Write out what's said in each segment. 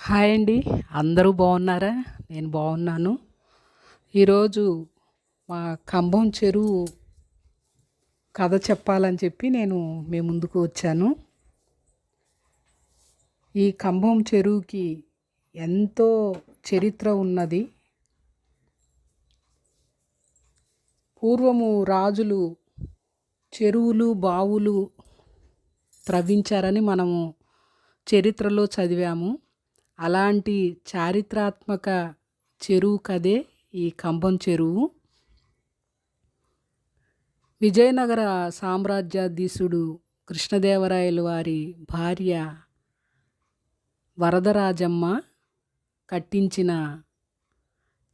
Hi అండి. అందరూ బాగున్నారా? నేను బాగున్నాను. ఈరోజు మా కంభం చెరువు కథ చెప్పాలని చెప్పి నేను మీ ముందుకు వచ్చాను. ఈ కంభం చెరువుకి ఎంతో చరిత్ర ఉన్నది. పూర్వము రాజులు చెరువులు బావులు త్రవ్వించారని మనము చరిత్రలో చదివాము. అలాంటి చారిత్రాత్మక చెరువు కదే ఈ కంబం చెరువు. విజయనగర సామ్రాజ్యాధీశుడు కృష్ణదేవరాయలు వారి భార్య వరదరాజమ్మ కట్టించిన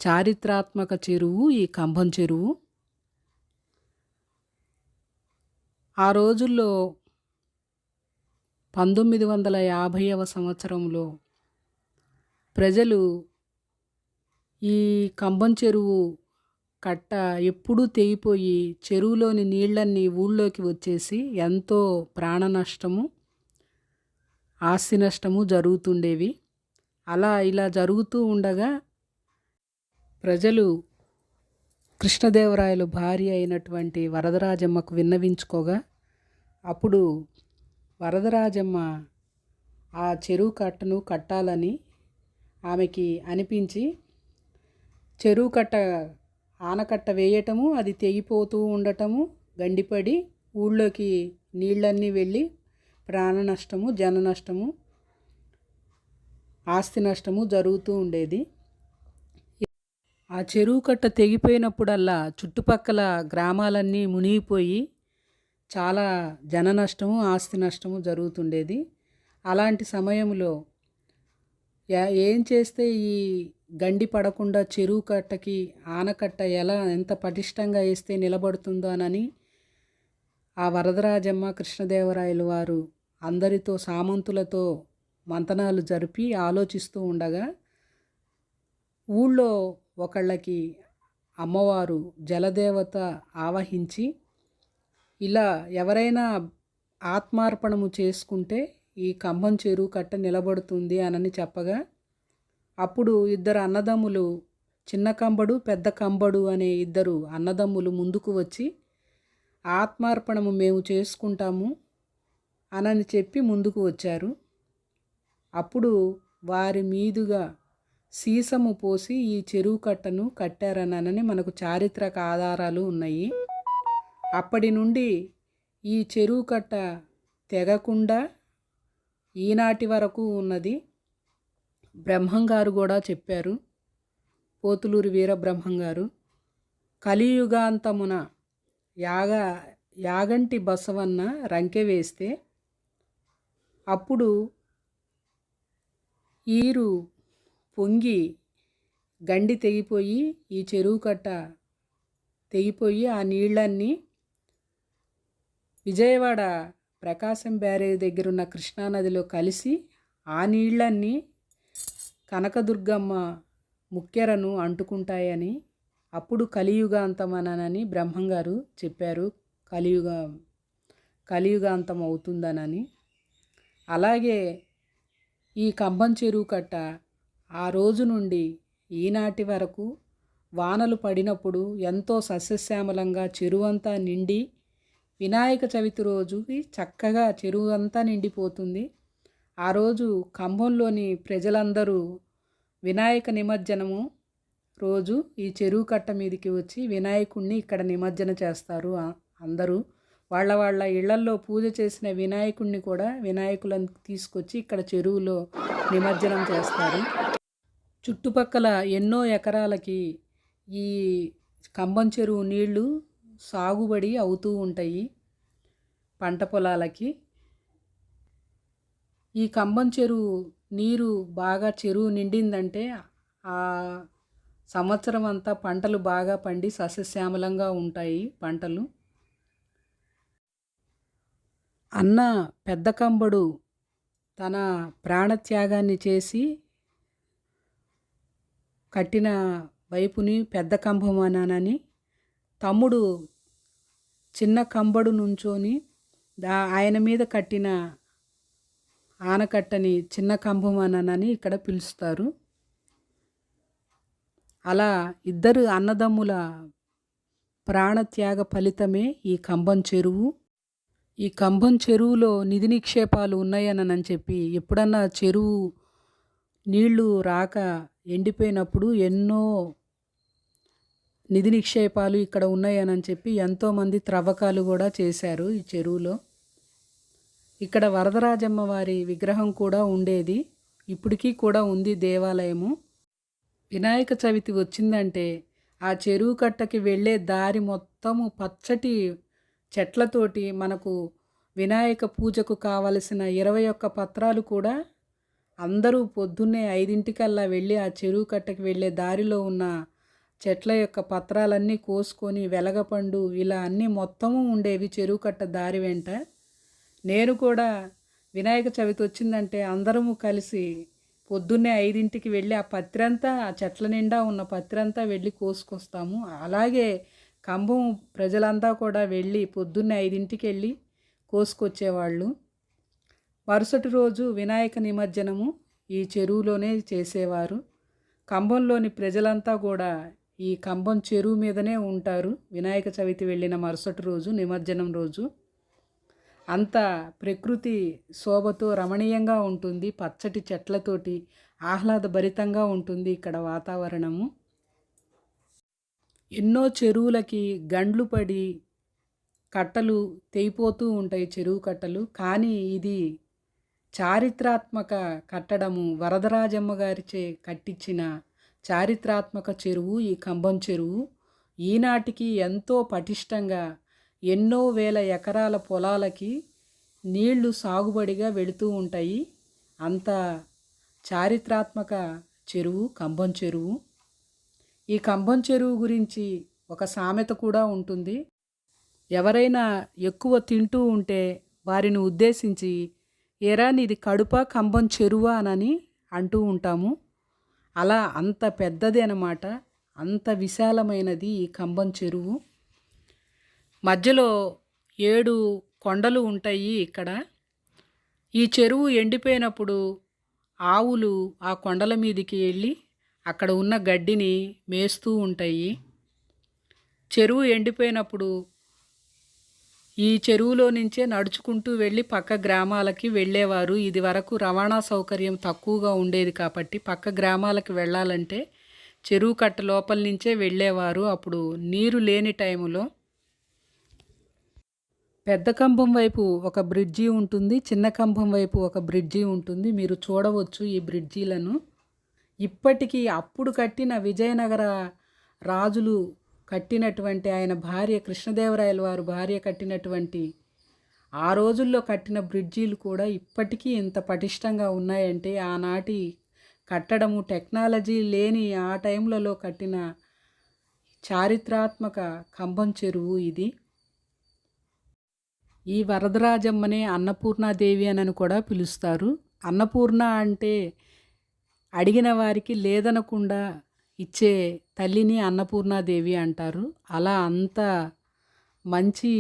చారిత్రాత్మక చెరువు ఈ కంబం చెరువు. ఆ రోజుల్లో పంతొమ్మిది వందల యాభైవ సంవత్సరంలో ప్రజలు ఈ కంబం చెరువు కట్ట ఎప్పుడూ తెగిపోయి చెరువులోని నీళ్ళన్నీ ఊళ్ళోకి వచ్చేసి ఎంతో ప్రాణ నష్టము ఆస్తి నష్టము జరుగుతుండేవి. అలా ఇలా జరుగుతూ ఉండగా ప్రజలు కృష్ణదేవరాయలు భార్య అయినటువంటి వరదరాజమ్మకు విన్నవించుకోగా అప్పుడు వరదరాజమ్మ ఆ చెరువు కట్టను కట్టాలని ఆమెకి అనిపించి చెరువు కట్ట ఆనకట్ట వేయటము అది తెగిపోతూ ఉండటము గండిపడి ఊళ్ళోకి నీళ్ళన్నీ వెళ్ళి ప్రాణ నష్టము జన నష్టము ఆస్తి నష్టము జరుగుతూ ఉండేది. ఆ చెరువు కట్ట తెగిపోయినప్పుడల్లా చుట్టుపక్కల గ్రామాలన్నీ మునిగిపోయి చాలా జన నష్టము ఆస్తి నష్టము జరుగుతుండేది. అలాంటి సమయంలో ఏం చేస్తే ఈ గండి పడకుండా చెరువు కట్టకి ఆనకట్ట ఎలా ఎంత పటిష్టంగా వేస్తే నిలబడుతుందోనని ఆ వరదరాజమ్మ కృష్ణదేవరాయలు వారు అందరితో సామంతులతో మంతనాలు జరిపి ఆలోచిస్తూ ఉండగా ఊళ్ళో ఒకళ్ళకి అమ్మవారు జలదేవత ఆవహించి ఇలా ఎవరైనా ఆత్మార్పణము చేసుకుంటే ఈ కంభం చెరువు కట్ట నిలబడుతుంది అనని చెప్పగా అప్పుడు ఇద్దరు అన్నదమ్ములు చిన్న కంబడు పెద్ద కంబడు అనే ఇద్దరు అన్నదమ్ములు ముందుకు వచ్చి ఆత్మార్పణము మేము చేసుకుంటాము అనని చెప్పి ముందుకు వచ్చారు. అప్పుడు వారి మీదుగా సీసము పోసి ఈ చెరువు కట్టను కట్టారనని మనకు చారిత్రక ఆధారాలు ఉన్నాయి. అప్పటి నుండి ఈ చెరువు కట్ట తెగకుండా ఈనాటి వరకు ఉన్నది బ్రహ్మంగారు కూడా చెప్పారు. పోతులూరి వీరబ్రహ్మంగారు కలియుగాంతమున యాగ యాగంటి బసవన్న రంకె వేస్తే అప్పుడు ఈరు పొంగి గండి తెగిపోయి ఈ చెరువు కట్ట తెగిపోయి ఆ నీళ్ళన్నీ విజయవాడ ప్రకాశం బ్యారేజ్ దగ్గర ఉన్న కృష్ణానదిలో కలిసి ఆ నీళ్ళన్నీ కనకదుర్గమ్మ ముక్కెరను అంటుకుంటాయని అప్పుడు కలియుగాంతమనని బ్రహ్మంగారు చెప్పారు. కలియుగ కలియుగాంతం అవుతుందనని. అలాగే ఈ కంబం చెరువు కట్ట ఆ రోజు నుండి ఈనాటి వరకు వానలు పడినప్పుడు ఎంతో సస్యశ్యామలంగా చెరువంతా నిండి వినాయక చవితి రోజుకి చక్కగా చెరువు అంతా నిండిపోతుంది. ఆ రోజు కంభంలోని ప్రజలందరూ వినాయక నిమజ్జనము రోజు ఈ చెరువు కట్ట మీదకి వచ్చి వినాయకుణ్ణి ఇక్కడ నిమజ్జన చేస్తారు. అందరూ వాళ్ళ వాళ్ళ ఇళ్ళల్లో పూజ చేసిన వినాయకుణ్ణి కూడా వినాయకులను తీసుకొచ్చి ఇక్కడ చెరువులో నిమజ్జనం చేస్తారు. చుట్టుపక్కల ఎన్నో ఎకరాలకి ఈ కంబం చెరువు నీళ్ళు సాగుబడి అవుతూ ఉంటాయి పంట పొలాలకి. ఈ కంబం చెరువు నీరు బాగా చెరువు నిండిందంటే ఆ సంవత్సరం అంతా పంటలు బాగా పండి సస్యశ్యామలంగా ఉంటాయి పంటలు. అన్న పెద్ద కంబడు తన ప్రాణత్యాగాన్ని చేసి కట్టిన వైపుని పెద్ద కంభమానానని తమ్ముడు చిన్న కంబడు నుంచొని దా ఆయన మీద కట్టిన ఆనకట్టని చిన్న కంభమనని ఇక్కడ పిలుస్తారు. అలా ఇద్దరు అన్నదమ్ముల ప్రాణత్యాగ ఫలితమే ఈ కంబం చెరువు. ఈ కంబం చెరువులో నిధి నిక్షేపాలు ఉన్నాయనని చెప్పి ఎప్పుడన్నా చెరువు నీళ్ళు రాక ఎండిపోయినప్పుడు ఎన్నో నిధి నిక్షేపాలు ఇక్కడ ఉన్నాయని చెప్పి ఎంతోమంది త్రవ్వకాలు కూడా చేశారు ఈ చెరువులో. ఇక్కడ వరదరాజమ్మ వారి విగ్రహం కూడా ఉండేది. ఇప్పటికీ కూడా ఉంది దేవాలయము. వినాయక చవితి వచ్చిందంటే ఆ చెరువు కట్టకి వెళ్ళే దారి మొత్తము పచ్చటి చెట్లతోటి మనకు వినాయక పూజకు కావలసిన ఇరవై ఒక్క పత్రాలు కూడా అందరూ పొద్దున్నే ఐదింటికల్లా వెళ్ళి ఆ చెరువు కట్టకి వెళ్ళే దారిలో ఉన్న చెట్ల యొక్క పత్రాలన్నీ కోసుకొని వెలగపండు ఇలా అన్నీ మొత్తము ఉండేవి చెరువు కట్ట దారి వెంట. నేను కూడా వినాయక చవితి వచ్చిందంటే అందరము కలిసి పొద్దున్నే ఐదింటికి వెళ్ళి ఆ పత్రంతా ఆ చెట్ల నిండా ఉన్న పత్రంతా వెళ్ళి కోసుకొస్తాము. అలాగే కంబం ప్రజలంతా కూడా వెళ్ళి పొద్దున్నే ఐదింటికి వెళ్ళి కోసుకొచ్చేవాళ్ళు. మరుసటి రోజు వినాయక నిమజ్జనము ఈ చెరువులోనే చేసేవారు. కంబంలోని ప్రజలంతా కూడా ఈ కంబం చెరువు మీదనే ఉంటారు. వినాయక చవితి వెళ్ళిన మరుసటి రోజు నిమజ్జనం రోజు. అంత ప్రకృతి శోభతో రమణీయంగా ఉంటుంది. పచ్చటి చెట్లతోటి ఆహ్లాదభరితంగా ఉంటుంది ఇక్కడ వాతావరణము. ఎన్నో చెరువులకి గండ్లు పడి కట్టలు తెగిపోతూ ఉంటాయి చెరువు కట్టలు. కానీ ఇది చారిత్రాత్మక కట్టడము. వరదరాజమ్మ గారిచే కట్టించిన చారిత్రాత్మక చెరువు ఈ కంబం చెరువు ఈనాటికి ఎంతో పటిష్టంగా ఎన్నో వేల ఎకరాల పొలాలకి నీళ్ళు సాగుబడిగా వెళుతూ ఉంటాయి. అంత చారిత్రాత్మక చెరువు కంబం చెరువు. ఈ కంబం చెరువు గురించి ఒక సామెత కూడా ఉంటుంది. ఎవరైనా ఎక్కువ తింటూ ఉంటే వారిని ఉద్దేశించి ఎరా నీది కడుప కంబం చెరువా? అని అంటూ ఉంటాము. అలా అంత పెద్దది అన్నమాట. అంత విశాలమైనది ఈ కంబం చెరువు. మధ్యలో ఏడు కొండలు ఉంటాయి ఇక్కడ. ఈ చెరువు ఎండిపోయినప్పుడు ఆవులు ఆ కొండల మీదకి వెళ్ళి అక్కడ ఉన్న గడ్డిని మేస్తూ ఉంటాయి. చెరువు ఎండిపోయినప్పుడు ఈ చెరువులో నుంచే నడుచుకుంటూ వెళ్ళి పక్క గ్రామాలకి వెళ్ళేవారు. ఇది వరకు రవాణా సౌకర్యం తక్కువగా ఉండేది కాబట్టి పక్క గ్రామాలకు వెళ్ళాలంటే చెరువు కట్ట లోపల నుంచే వెళ్ళేవారు. అప్పుడు నీరు లేని టైములో పెద్ద కంభం వైపు ఒక బ్రిడ్జి ఉంటుంది చిన్న కంభం వైపు ఒక బ్రిడ్జి ఉంటుంది. మీరు చూడవచ్చు ఈ బ్రిడ్జీలను. ఇప్పటికీ అప్పుడు కట్టిన విజయనగర రాజులు కట్టినటువంటి ఆయన భార్య కృష్ణదేవరాయల వారు భార్య కట్టినటువంటి ఆ రోజుల్లో కట్టిన బ్రిడ్జీలు కూడా ఇప్పటికీ ఇంత పటిష్టంగా ఉన్నాయంటే ఆనాటి కట్టడము టెక్నాలజీ లేని ఆ టైంలలో కట్టిన చారిత్రాత్మక కంబం చెరువు ఇది. ఈ వరదరాజమ్మనే అన్నపూర్ణాదేవి అని కూడా పిలుస్తారు. అన్నపూర్ణ అంటే అడిగిన వారికి లేదనకుండా ఇచ్చే తల్లిని అన్నపూర్ణాదేవి అంటారు. అలా అంత మంచి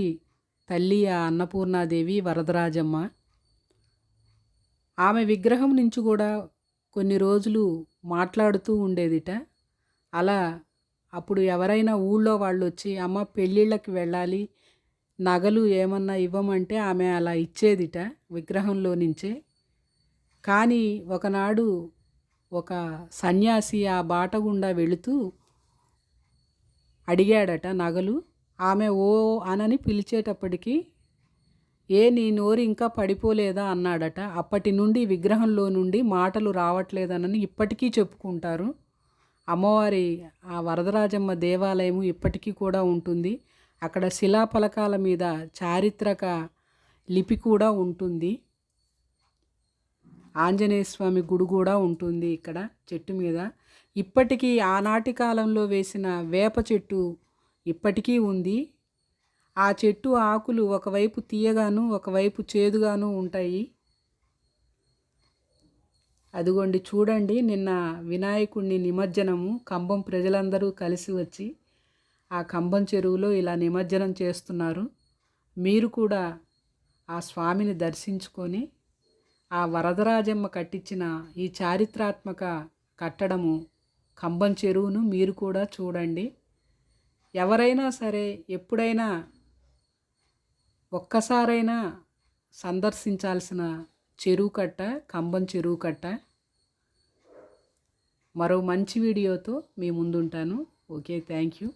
తల్లి ఆ అన్నపూర్ణాదేవి వరదరాజమ్మ. ఆమె విగ్రహం నుంచి కూడా కొన్ని రోజులు మాట్లాడుతూ ఉండేదిట. అలా అప్పుడు ఎవరైనా ఊళ్ళో వాళ్ళు వచ్చి అమ్మ పెళ్ళిళ్ళకి వెళ్ళాలి నగలు ఏమన్నా ఇవ్వమంటే ఆమె అలా ఇచ్చేదిట విగ్రహంలో నుంచే. కానీ ఒకనాడు ఒక సన్యాసి ఆ బాట గుండా వెళుతూ అడిగాడట నగలు ఆమె ఓ అనని పిలిచేటప్పటికీ ఏ నీ నోరు ఇంకా పడిపోలేదా? అన్నాడట. అప్పటి నుండి విగ్రహంలో నుండి మాటలు రావట్లేదనని ఇప్పటికీ చెప్పుకుంటారు. అమ్మవారి ఆ వరదరాజమ్మ దేవాలయము ఇప్పటికీ కూడా ఉంటుంది. అక్కడ శిలాఫలకాల మీద చారిత్రక లిపి కూడా ఉంటుంది. ఆంజనేయ స్వామి గుడి కూడా ఉంటుంది ఇక్కడ చెట్టు మీద. ఇప్పటికీ ఆనాటి కాలంలో వేసిన వేప చెట్టు ఇప్పటికీ ఉంది. ఆ చెట్టు ఆకులు ఒకవైపు తీయగాను ఒకవైపు చేదుగాను ఉంటాయి. అదిగోండి చూడండి నిన్న వినాయకుడిని నిమజ్జనము కంబం ప్రజలందరూ కలిసి వచ్చి ఆ కంబం చెరువులో ఇలా నిమజ్జనం చేస్తున్నారు. మీరు కూడా ఆ స్వామిని దర్శించుకొని ఆ వరదరాజమ్మ కట్టించిన ఈ చారిత్రాత్మక కట్టడము కంబం చెరువును మీరు కూడా చూడండి. ఎవరైనా సరే ఎప్పుడైనా ఒక్కసారైనా సందర్శించాల్సిన చెరువు కట్ట కంబం చెరువు కట్ట. మరో మంచి వీడియోతో మీ ముందుంటాను. Okay thank you.